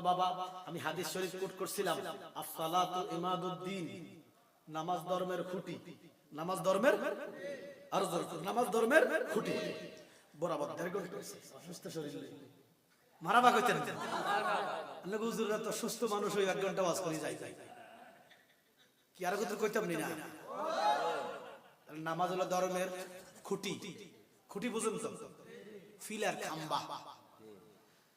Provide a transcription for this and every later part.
বাবা, আমি হাদিস শরীফ কোট করছিলাম। আসসালাতু নামাজ ধর্মের খুঁটি। নামাজ ধর্মের? আর নামাজ ধর্মের খুঁটি। বরাবর দেড় শরীর মারাবা তো সুস্থ মানুষ হয়ে এক ঘণ্টা করে যায়। কি আর কথা কইতাম না? নামাজ হলো ধর্মের খুঁটি। খুঁটি বুঝুন তো। ফিলার খাম্বা।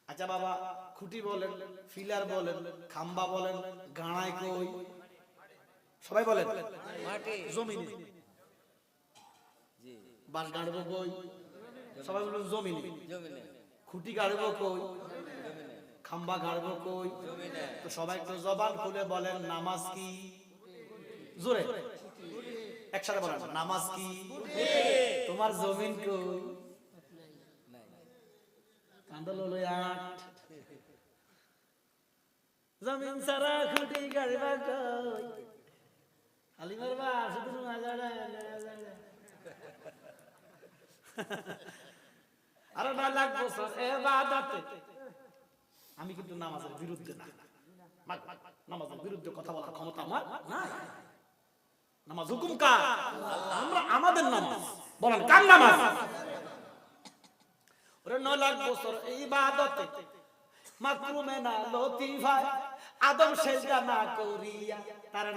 আচ্ছা বাবা খুঁটি বলেন ফিলার বলেন খাম্বা বলেন গাঁড়ায় কই? সবাই বলেন। জমিনে। বাস গাড়বো কই? সবাই বলেন জমিনে। খুঁটি গাড়বো কই? খাম্বা গাড়বো কই? তো সবাই একটু জবান খুলে বলেন নামাজ কি? জোরে। একসাথে বলেন নামাজ কি? তোমার জমিন কই? আট জমিন বছর এবাদতে আমি কিন্তু নামাজের বিরুদ্ধে না। নামাজের বিরুদ্ধে কথা বলার ক্ষমতা আমার নাই। নামাজ হুকুম কার? আমরা আমাদের নামাজ। বলেন, কার নামাজ? লাখ বছর এই বাদতে মাকরুমে না লতিফায় আদম সেজদা না করিয়া তার